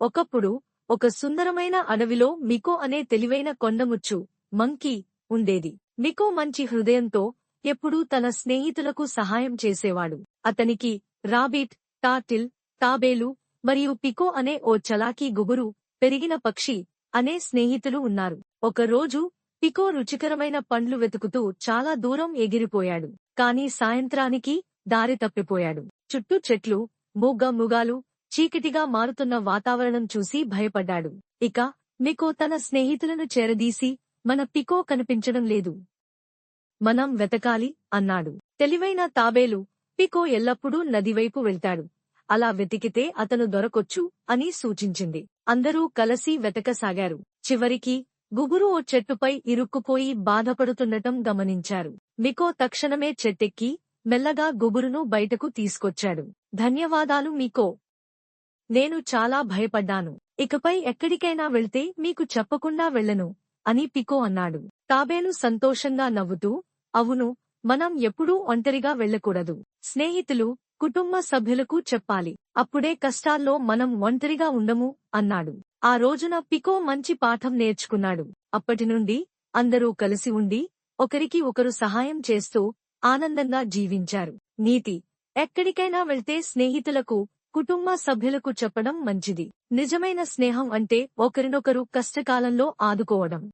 ఒకప్పుడు ఒక సుందరమైన అడవిలో మికో అనే తెలివైన కొండముచ్చు మంకీ ఉండేది. మికో మంచి హృదయంతో ఎప్పుడూ తన స్నేహితులకు సహాయం చేసేవాడు. అతనికి రాబిట్ టాటిల్ తాబేలు మరియు పికో అనే ఓ చలాకీ గుబురు పెరిగిన పక్షి అనే స్నేహితులు ఉన్నారు. ఒకరోజు పికో రుచికరమైన పండ్లు వెతుకుతూ చాలా దూరం ఎగిరిపోయాడు. కాని సాయంత్రానికి దారి తప్పిపోయాడు. చుట్టూ చెట్లు మూగ ముగాలు చీకటిగా మారుతున్న వాతావరణం చూసి భయపడ్డాడు. ఇక నికో తన స్నేహితులను చేరదీసి మన పికో కనిపించడం లేదు. మనం వెతకాలి అన్నాడు. తెలివైన తాబేలు పికో ఎల్లప్పుడూ నదివైపు వెళ్తాడు. అలా వెతికితే అతను దొరకొచ్చు అని సూచించింది. అందరూ కలసి వెతకసాగారు. చివరికి గుబురు ఓ చెట్టుపై ఇరుక్కుపోయి బాధపడుతుండటం గమనించారు. మికో తక్షణమే చెట్టెక్కి మెల్లగా గుబురును బయటకు తీసుకొచ్చాడు. ధన్యవాదాలు మీకో. నేను చాలా భయపడ్డాను. ఇకపై ఎక్కడికైనా వెళ్తే మీకు చెప్పకుండా వెళ్ళను అని పికో అన్నాడు. తాబేలు సంతోషంగా నవ్వుతూ అవును మనం ఎప్పుడూ ఒంటరిగా వెళ్ళకూడదు. స్నేహితులు కుటుంబ సభ్యులకు చెప్పాలి. అప్పుడే కష్టాల్లో మనం ఒంటరిగా ఉండము అన్నాడు. ఆ రోజున పికో మంచి పాఠం నేర్చుకున్నాడు. అప్పటినుండి అందరూ కలిసి ఉండి ఒకరికి ఒకరు సహాయం చేస్తూ ఆనందంగా జీవించారు. నీతి ఎక్కడికైనా వెళ్తే స్నేహితులకు కుటుంబ సభ్యులకు చెప్పడం మంచిది. నిజమైన స్నేహం అంటే ఒకరినొకరు కష్టకాలంలో ఆదుకోవడం.